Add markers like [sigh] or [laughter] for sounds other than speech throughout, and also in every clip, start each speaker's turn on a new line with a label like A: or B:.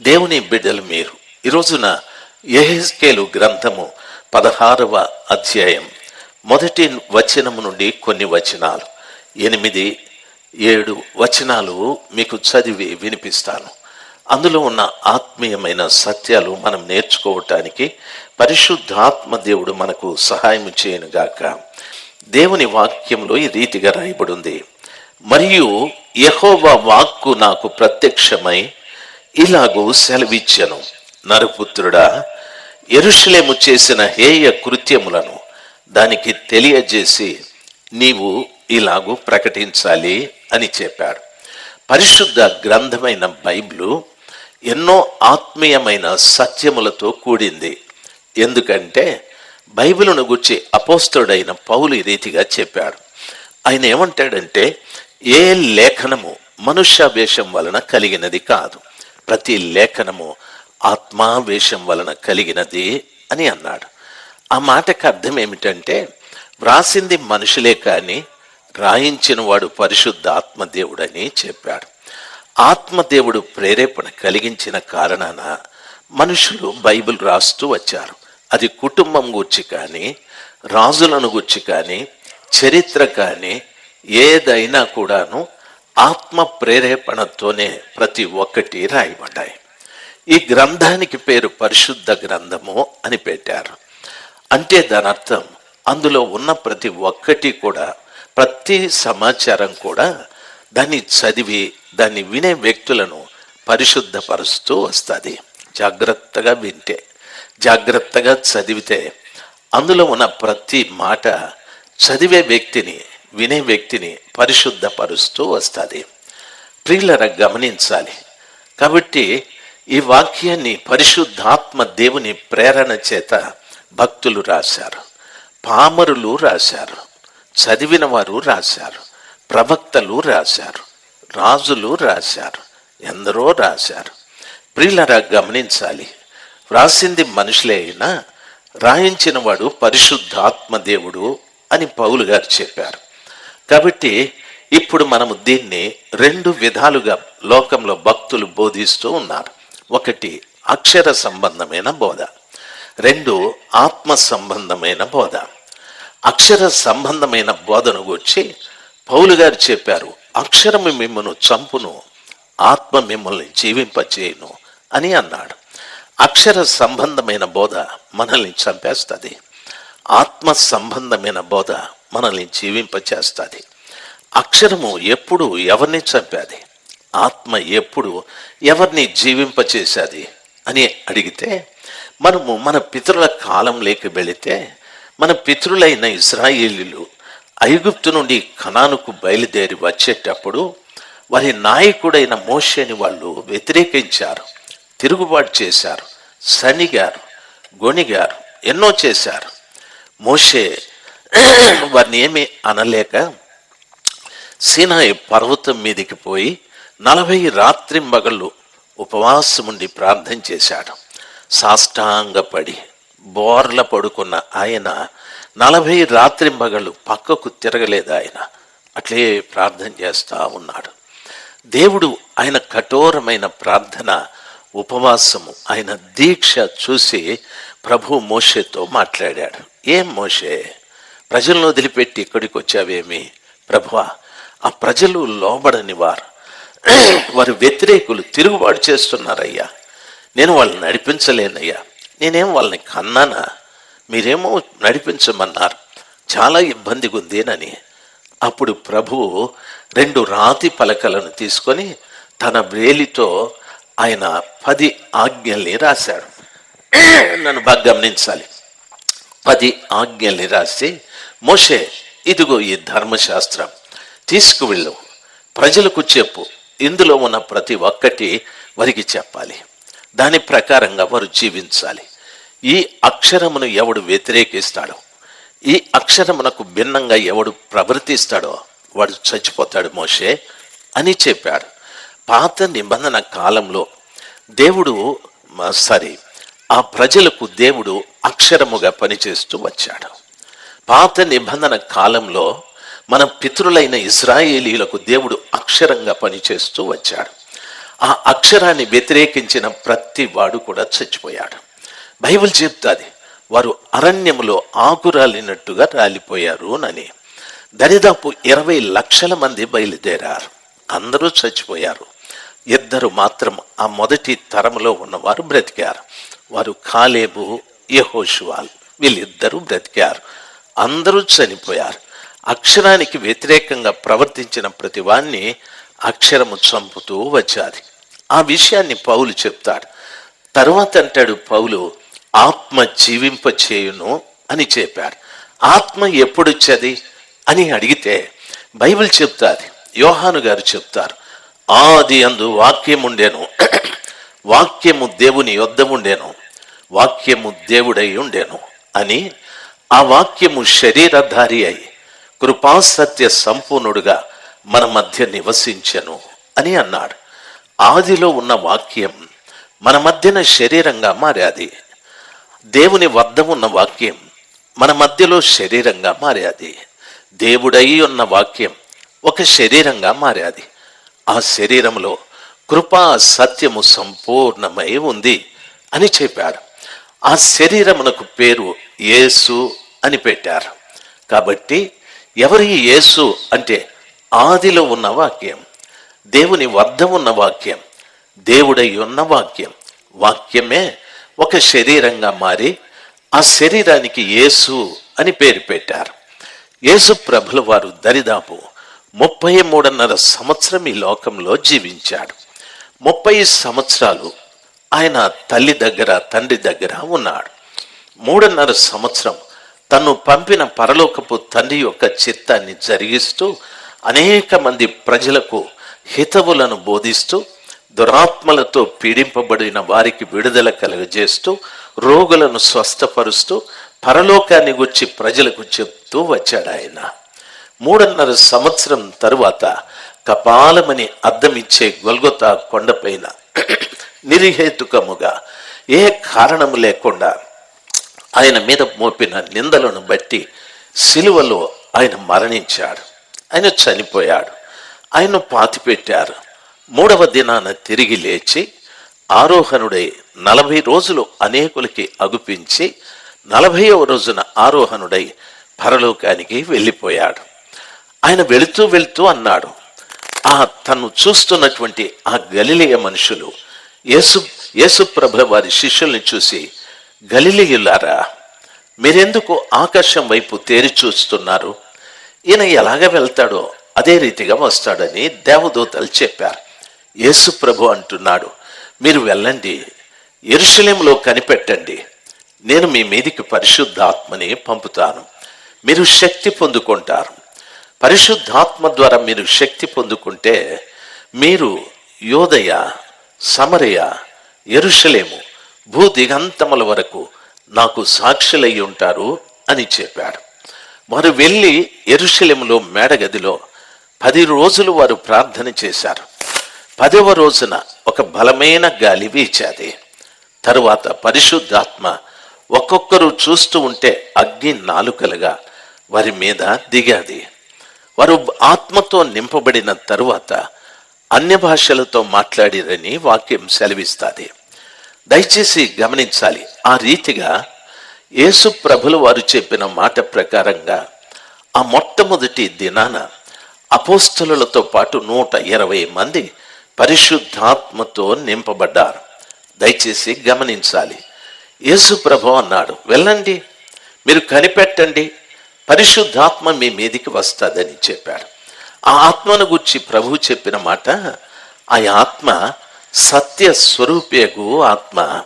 A: దేవుని బిడ్డలు మీరు. ఈరోజున ఎహెస్కేలు గ్రంథము పదహారవ అధ్యాయం మొదటి వచనము నుండి కొన్ని వచనాలు. ఎనిమిది ఏడు వచనాలు మీకు చదివి వినిపిస్తాను. అందులో ఉన్న ఆత్మీయమైన సత్యాలు మనం నేర్చుకోవటానికి పరిశుద్ధాత్మ దేవుడు మనకు సహాయం చేయనుగాక. దేవుని వాక్యంలో ఈ రీతిగా రాయబడి ఉంది మరియు యెహోవా వాక్కు నాకు ప్రత్యక్షమై ఇలాగూ సెలవిచ్చెను. నరపుత్రుడా ఎరుషలేము చేసిన హేయ కృత్యములను దానికి తెలియజేసి నీవు ఇలాగూ ప్రకటించాలి అని చెప్పాడు. పరిశుద్ధ గ్రంథమైన బైబిలు ఎన్నో ఆత్మీయమైన సత్యములతో కూడింది. ఎందుకంటే బైబిలును గుర్చి అపోస్తుడైన పౌలు ఈ రీతిగా చెప్పాడు. ఆయన ఏమంటాడంటే ఏ లేఖనము మనుష్యావేశం వలన కలిగినది కాదు. ప్రతి లేఖనము ఆత్మావేశం వలన కలిగినది అని అన్నాడు. ఆ మాటకు అర్థం ఏమిటంటే వ్రాసింది మనుషులే కానీ రాయించిన వాడు పరిశుద్ధ ఆత్మదేవుడని చెప్పాడు. ఆత్మదేవుడు ప్రేరేపణ కలిగించిన కారణాన మనుషులు బైబిల్ రాస్తూ వచ్చారు. అది కుటుంబం గురించి కానీ రాజులను గురించి కానీ చరిత్ర కానీ ఏదైనా కూడాను ఆత్మ ప్రేరేపణతోనే ప్రతి ఒక్కటి రాయబడ్డాయి. ఈ గ్రంథానికి పేరు పరిశుద్ధ గ్రంథము అని పెట్టారు. అంటే దాని అర్థం అందులో ఉన్న ప్రతి ఒక్కటి కూడా ప్రతి సమాచారం కూడా దాన్ని చదివి దాన్ని వినే వ్యక్తులను పరిశుద్ధపరుస్తూ వస్తుంది. జాగ్రత్తగా వింటే జాగ్రత్తగా చదివితే అందులో ఉన్న ప్రతి మాట చదివే వ్యక్తిని వినే వ్యక్తిని పరిశుద్ధపరుస్తూ వస్తుంది. ప్రియులర గమనించాలి. కాబట్టి ఈ వాక్యాన్ని పరిశుద్ధాత్మ దేవుని ప్రేరణ చేత భక్తులు రాశారు పామరులు రాశారు చదివిన వారు రాశారు ప్రవక్తలు రాశారు రాజులు రాశారు ఎందరో రాశారు. ప్రియులరా గమనించాలి. వ్రాసింది మనుషులే అయినా రాయించినవాడు పరిశుద్ధాత్మ దేవుడు అని పౌలు గారు చెప్పారు. కాబట్టి ఇప్పుడు మనము దీన్ని రెండు విధాలుగా లోకంలో భక్తులు బోధిస్తూ ఉన్నారు. ఒకటి అక్షర సంబంధమైన బోధ రెండు ఆత్మ సంబంధమైన బోధ. అక్షర సంబంధమైన బోధను గురించి పౌలు గారు చెప్పారు అక్షరము మిమ్మను చంపును ఆత్మ మిమ్మల్ని జీవింపచేయును అని అన్నాడు. అక్షర సంబంధమైన బోధ మనల్ని చంపేస్తుంది. ఆత్మ సంబంధమైన బోధ మనల్ని జీవింపచేస్తుంది. అక్షరము ఎప్పుడు ఎవరిని చంపేది? ఆత్మ ఎప్పుడు ఎవరిని జీవింపచేసేది అని అడిగితే మనము మన పితరుల కాలంలోకి వెళితే మన పితరులైన ఇస్రాయేలీలు ఐగుప్తు నుండి కణానుకు బయలుదేరి వచ్చేటప్పుడు వారి నాయకుడైన మోషేని వాళ్ళు వ్యతిరేకించారు తిరుగుబాటు చేశారు సనిగారు గొణిగారు ఎన్నో చేశారు. మోషే [coughs] వారిని ఏమీ అనలేక సీనాయి పర్వతం మీదికి పోయి నలభై రాత్రింబగళ్ళు ఉపవాసముండి ప్రార్థన చేశాడు. సాష్టాంగపడి బోర్ల పడుకున్న ఆయన నలభై రాత్రింబగళ్ళు పక్కకు తిరగలేదు ఆయన. అట్లే ప్రార్థన చేస్తా ఉన్నాడు. దేవుడు ఆయన కఠోరమైన ప్రార్థన ఉపవాసము ఆయన దీక్ష చూసి ప్రభు మోషేతో మాట్లాడాడు. ఏం మోషే? ప్రజలను వదిలిపెట్టి ఇక్కడికి వచ్చావేమి? ప్రభువా ఆ ప్రజలు లోబడని వారు. వారు వ్యతిరేకులు తిరుగుబాటు చేస్తున్నారయ్యా. నేను వాళ్ళని నడిపించలేనయ్యా. నేనేం వాళ్ళని కన్నానా? మీరేమో నడిపించమన్నారు. చాలా ఇబ్బందిగా ఉందేనని అప్పుడు ప్రభువు రెండు రాతి పలకలను తీసుకొని తన వేలితో ఆయన పది ఆజ్ఞల్ని రాశాడు. నన్ను బాగా గమనించాలి. పది ఆజ్ఞల్ని రాసి మోషే ఇదిగో ఈ ధర్మశాస్త్రం. తీసుకువెళ్ళు. ప్రజలకు చెప్పు. ఇందులో ఉన్న ప్రతి ఒక్కటి వారికి చెప్పాలి. దాని ప్రకారంగా వారు జీవించాలి. ఈ అక్షరమును ఎవడు వ్యతిరేకిస్తాడో ఈ అక్షరమునకు భిన్నంగా ఎవడు ప్రవర్తిస్తాడో వాడు చచ్చిపోతాడు మోషే అని చెప్పాడు. పాత నిబంధన కాలంలో దేవుడు సారీ ఆ ప్రజలకు దేవుడు అక్షరముగా పనిచేస్తూ వచ్చాడు. పాత నిబంధన కాలంలో మన పితరులైన ఇజ్రాయేలీలకు దేవుడు అక్షరంగా పనిచేస్తూ వచ్చాడు. ఆ అక్షరాన్ని వ్యతిరేకించిన ప్రతి వాడు కూడా చచ్చిపోయాడు. బైబిల్ చెప్తాది వారు అరణ్యములో ఆకురాలినట్టుగా రాలిపోయారు అని దరిదాపు ఇరవై లక్షల మంది బయలుదేరారు. అందరూ చచ్చిపోయారు. ఇద్దరు మాత్రం ఆ మొదటి తరములో ఉన్నవారు బ్రతికారు. వారు కాలేబు యహోషువాల్ వీళ్ళిద్దరూ బ్రతికారు. అందరూ చనిపోయారు. అక్షరానికి వ్యతిరేకంగా ప్రవర్తించిన ప్రతి వాణ్ణి అక్షరము చంపుతూ వచ్చాది. ఆ విషయాన్ని పౌలు చెప్తాడు. తర్వాత అంటాడు పౌలు ఆత్మ జీవింపచేయును అని చెప్పాడు. ఆత్మ ఎప్పుడొచ్చది అని అడిగితే బైబిల్ చెప్తాది. యోహాను గారు చెప్తారు ఆది అందు వాక్యం ఉండేను వాక్యము దేవుని యొద్ద ఉండేను వాక్యము దేవుడై ఉండేను అని ఆ వాక్యము శరీరధారి అయి కృపాసత్య సంపూర్ణుడుగా మన మధ్య నివసించెను అని అన్నాడు. ఆదిలో ఉన్న వాక్యం మన మధ్యన శరీరంగా మారాది. దేవుని వద్ద ఉన్న వాక్యం మన మధ్యలో శరీరంగా మారాది. దేవుడై ఉన్న వాక్యం ఒక శరీరంగా మారాది. ఆ శరీరంలో కృపా సత్యము సంపూర్ణమై ఉంది అని చెప్పాడు. ఆ శరీరమునకు పేరు యేసు అని పెట్టారు. కాబట్టి ఎవరి యేసు అంటే ఆదిలో ఉన్న వాక్యం దేవుని వద్ద ఉన్న వాక్యం దేవుడై ఉన్న వాక్యం వాక్యమే ఒక శరీరంగా మారి ఆ శరీరానికి యేసు అని పేరు పెట్టారు. యేసు ప్రభుల వారు దరిదాపు ముప్పై మూడున్నర సంవత్సరం ఈ లోకంలో జీవించాడు. ముప్పై సంవత్సరాలు ఆయన తల్లి దగ్గర తండ్రి దగ్గర ఉన్నాడు. మూడున్నర సంవత్సరం తను పంపిన పరలోకపు తండ్రి యొక్క చిత్తాన్ని జరిగిస్తూ అనేక మంది ప్రజలకు హితవులను బోధిస్తూ దురాత్మలతో పీడింపబడిన వారికి విడుదల కలుగజేస్తూ రోగులను స్వస్థపరుస్తూ పరలోకాన్ని గురించి ప్రజలకు చెప్తూ వచ్చాడు ఆయన. మూడున్నర సంవత్సరం తరువాత కపాలమని అద్దమిచ్చే గొల్గొతా కొండపైన నిరిహేతుకముగా ఏ కారణము లేకుండా ఆయన మీద మోపిన నిందలను బట్టి సిలువలో ఆయన మరణించాడు. ఆయన చనిపోయాడు. ఆయన పాతిపెట్టారు. మూడవ దినాన తిరిగి లేచి ఆరోహణుడై నలభై రోజులు అనేకులకి అగుపించి నలభైవ రోజున ఆరోహణుడై పరలోకానికి వెళ్ళిపోయాడు. ఆయన వెళుతూ వెళుతూ అన్నాడు ఆ తను చూస్తున్నటువంటి ఆ గలిలేయ మనుషులు యేసు యేసు ప్రభుల వారి శిష్యుల్ని చూసి గలిలియులారా మీరెందుకు ఆకాశం వైపు తేరి చూస్తున్నారు? ఈయన ఎలాగ వెళ్తాడో అదే రీతిగా వస్తాడని దేవదూతలు చెప్పారు. యేసు ప్రభు అంటున్నాడు మీరు వెళ్ళండి ఎరుశలేంలో కనిపెట్టండి. నేను మీ మీదికి పరిశుద్ధాత్మని పంపుతాను. మీరు శక్తి పొందుకుంటారు. పరిశుద్ధాత్మ ద్వారా మీరు శక్తి పొందుకుంటే మీరు యోదయ సమరయ ఎరుషలేము భూ దిగంతముల వరకు నాకు సాక్షులై ఉంటారు అని చెప్పాడు. వారు వెళ్ళి ఎరుషలేములో మేడగదిలో పది రోజులు వారు ప్రార్థన చేశారు. పదవ రోజున ఒక బలమైన గాలి వీచాది. తరువాత పరిశుద్ధాత్మ ఒక్కొక్కరు చూస్తూ ఉంటే అగ్ని నాలుకలుగా వారి మీద దిగాది. వారు ఆత్మతో నింపబడిన తరువాత అన్య భాషలతో మాట్లాడిరని వాక్యం సెలవిస్తుంది. దయచేసి గమనించాలి. ఆ రీతిగా యేసు ప్రభులు వారు చెప్పిన మాట ప్రకారంగా ఆ మొట్టమొదటి దినాన అపోస్తలులతో పాటు నూట ఇరవై మంది పరిశుద్ధాత్మతో నింపబడ్డారు. దయచేసి గమనించాలి. యేసు ప్రభు అన్నాడు వెళ్ళండి మీరు కనిపెట్టండి పరిశుద్ధాత్మ మీ మీదికి వస్తుందని చెప్పాడు. ఆ ఆత్మను గురించి ప్రభు చెప్పిన మాట ఆ ఆత్మ సత్య స్వరూపేగు ఆత్మ.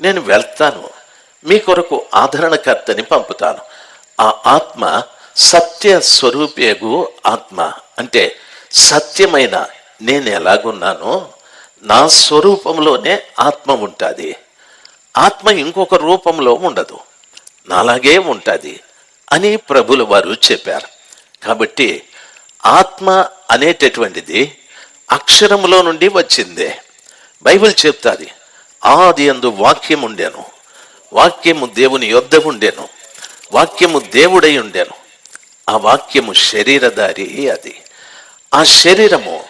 A: నేను వెళ్తాను. మీ కొరకు ఆదరణకర్తని పంపుతాను. ఆ ఆత్మ సత్య స్వరూపేగు ఆత్మ. అంటే సత్యమైన నేను ఎలాగున్నానో నా స్వరూపంలోనే ఆత్మ ఉంటుంది. ఆత్మ ఇంకొక రూపంలో ఉండదు. నాలాగే ఉంటుంది అని ప్రభుల వారు చెప్పారు. కాబట్టి ఆత్మ అనేటటువంటిది అక్షరములో నుండి వచ్చిందే. బైబిల్ చెప్తాది ఆది అందు వాక్యం ఉండేను వాక్యము దేవుని యొద్ద ఉండేను వాక్యము దేవుడై ఉండేను. ఆ వాక్యము శరీరధారి అది. ఆ శరీరము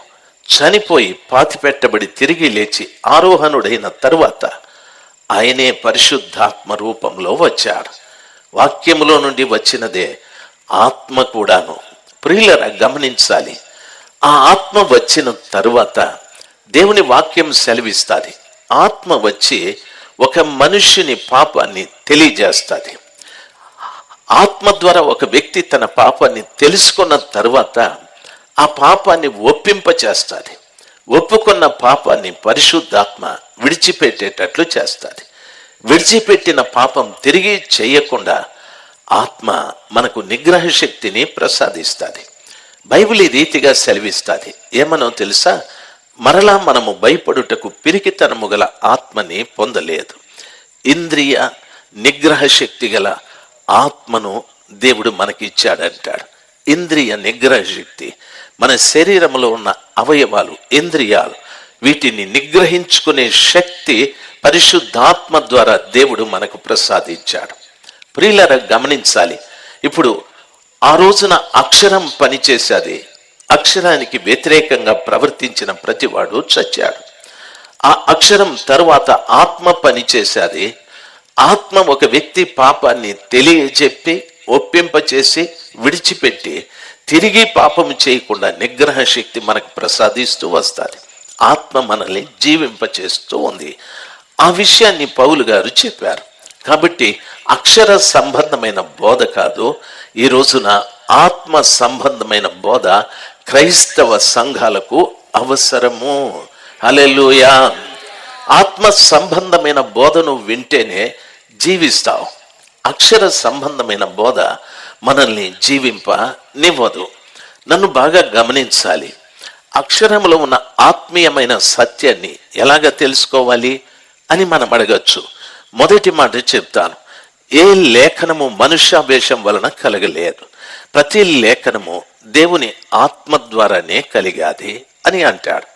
A: చనిపోయి పాతిపెట్టబడి తిరిగి లేచి ఆరోహణుడైన తరువాత ఆయనే పరిశుద్ధాత్మ రూపంలో వచ్చాడు. వాక్యములో నుండి వచ్చినదే ఆత్మ కూడాను. ప్రియులరా గమనించాలి. ఆ ఆత్మ వచ్చిన తరువాత దేవుని వాక్యం సెలవిస్తుంది. ఆత్మ వచ్చి ఒక మనిషిని పాపాన్ని తెలియజేస్తుంది. ఆత్మ ద్వారా ఒక వ్యక్తి తన పాపాన్ని తెలుసుకున్న తర్వాత ఆ పాపాన్ని ఒప్పింపచేస్తుంది. ఒప్పుకున్న పాపాన్ని పరిశుద్ధాత్మ విడిచిపెట్టేటట్లు చేస్తుంది. విడిచిపెట్టిన పాపం తిరిగి చేయకుండా ఆత్మ మనకు నిగ్రహ శక్తిని ప్రసాదిస్తుంది. బైబిల్ ఈ రీతిగా సెలవిస్తుంది. ఏమనో తెలుసా? మరలా మనము భయపడుటకు పిరికితనము గల ఆత్మని పొందలేదు. ఇంద్రియ నిగ్రహ శక్తి గల ఆత్మను దేవుడు మనకిచ్చాడంటాడు. ఇంద్రియ నిగ్రహ శక్తి మన శరీరంలో ఉన్న అవయవాలు ఇంద్రియాలు వీటిని నిగ్రహించుకునే శక్తి పరిశుద్ధాత్మ ద్వారా దేవుడు మనకు ప్రసాదించాడు. ప్రియులర గమనించాలి. ఇప్పుడు ఆ రోజున అక్షరం పనిచేసేది అక్షరానికి వ్యతిరేకంగా ప్రవర్తించిన ప్రతివాడు చచ్చాడు. ఆ అక్షరం తరువాత ఆత్మ పనిచేసేది ఆత్మ ఒక వ్యక్తి పాపాన్ని తెలియజెప్పి ఒప్పింపచేసి విడిచిపెట్టి తిరిగి పాపం చేయకుండా నిగ్రహ శక్తి మనకు ప్రసాదిస్తూ వస్తుంది. ఆత్మ మనల్ని జీవింపచేస్తూ ఉంది. ఆ విషయాన్ని పౌలు గారు చెప్పారు. కాబట్టి అక్షర సంబంధమైన బోధ కాదు ఈ రోజున ఆత్మ సంబంధమైన బోధ క్రైస్తవ సంఘాలకు అవసరము. అలెలుయా ఆత్మ సంబంధమైన బోధను వింటేనే జీవిస్తావు. అక్షర సంబంధమైన బోధ మనల్ని జీవింప నివ్వదు. నన్ను బాగా గమనించాలి. అక్షరంలో ఉన్న ఆత్మీయమైన సత్యాన్ని ఎలాగ తెలుసుకోవాలి అని మనం అడగచ్చు. మొదటి మాట చెప్తాను. ఏ లేఖనము మనుష్యావేశం వలన కలగలేదు. ప్రతి లేఖనము దేవుని ఆత్మ ద్వారానే కలిగాది అని అంటాడు.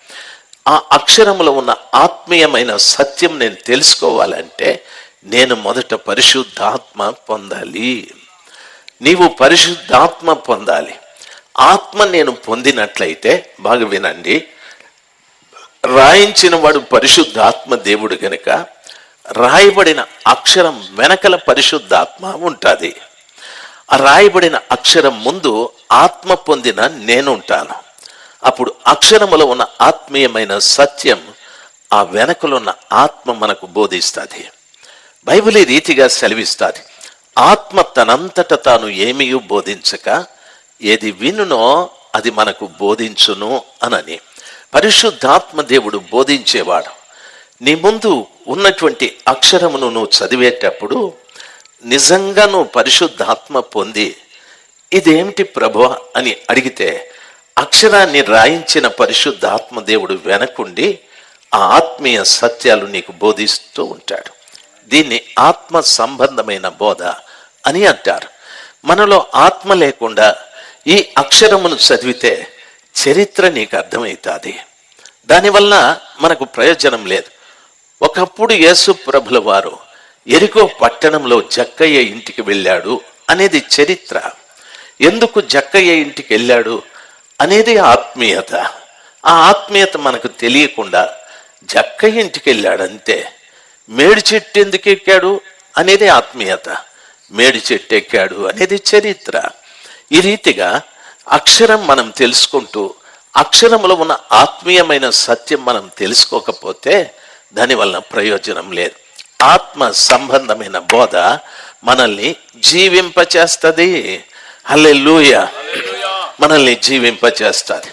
A: ఆ అక్షరములో ఉన్న ఆత్మీయమైన సత్యం నేను తెలుసుకోవాలంటే నేను మొదట పరిశుద్ధాత్మ పొందాలి. నీవు పరిశుద్ధాత్మ పొందాలి. ఆత్మ నేను పొందినట్లయితే బాగా వినండి రాయించిన వాడు పరిశుద్ధాత్మ దేవుడు గనుక రాయబడిన అక్షరం వెనకల పరిశుద్ధాత్మ ఉంటుంది. రాయబడిన అక్షరం ముందు ఆత్మ పొందిన నేనుంటాను. అప్పుడు అక్షరములో ఉన్న ఆత్మీయమైన సత్యం ఆ వెనకలున్న ఆత్మ మనకు బోధిస్తుంది. బైబిల్ ఈ రీతిగా సెలవిస్తుంది. ఆత్మ తనంతట తాను ఏమీ బోధించక ఏది వినునో అది మనకు బోధించును అనని. పరిశుద్ధాత్మ దేవుడు బోధించేవాడు. నీ ముందు ఉన్నటువంటి అక్షరమును నువ్వు చదివేటప్పుడు నిజంగా నువ్వు పరిశుద్ధాత్మ పొంది ఇదేమిటి ప్రభు అని అడిగితే అక్షరాన్ని రాయించిన పరిశుద్ధాత్మ దేవుడు వెనకుండి ఆ ఆత్మీయ సత్యాలు నీకు బోధిస్తూ ఉంటాడు. దీన్ని ఆత్మ సంబంధమైన బోధ అని అంటారు. మనలో ఆత్మ లేకుండా ఈ అక్షరమును చదివితే చరిత్ర నీకు అర్థమవుతుంది. దానివల్ల మనకు ప్రయోజనం లేదు. ఒకప్పుడు యేసు ప్రభుల వారు ఎరికో పట్టణంలో జక్కయ్య ఇంటికి వెళ్ళాడు అనేది చరిత్ర. ఎందుకు జక్కయ్య ఇంటికి వెళ్ళాడు అనేది ఆత్మీయత. ఆ ఆత్మీయత మనకు తెలియకుండా జక్కయ్య ఇంటికి వెళ్ళాడంతే. మేడి చెట్టు ఎందుకు ఎక్కాడు అనేది ఆత్మీయత. మేడి చెట్టు ఎక్కాడు అనేది చరిత్ర. ఈ రీతిగా అక్షరం మనం తెలుసుకుంటూ అక్షరంలో ఉన్న ఆత్మీయమైన సత్యం మనం తెలుసుకోకపోతే దానివల్ల ప్రయోజనం లేదు. ఆత్మ సంబంధమైన బోధ మనల్ని జీవింపచేస్తుంది. హల్లెలూయ. మనల్ని జీవింపచేస్తుంది.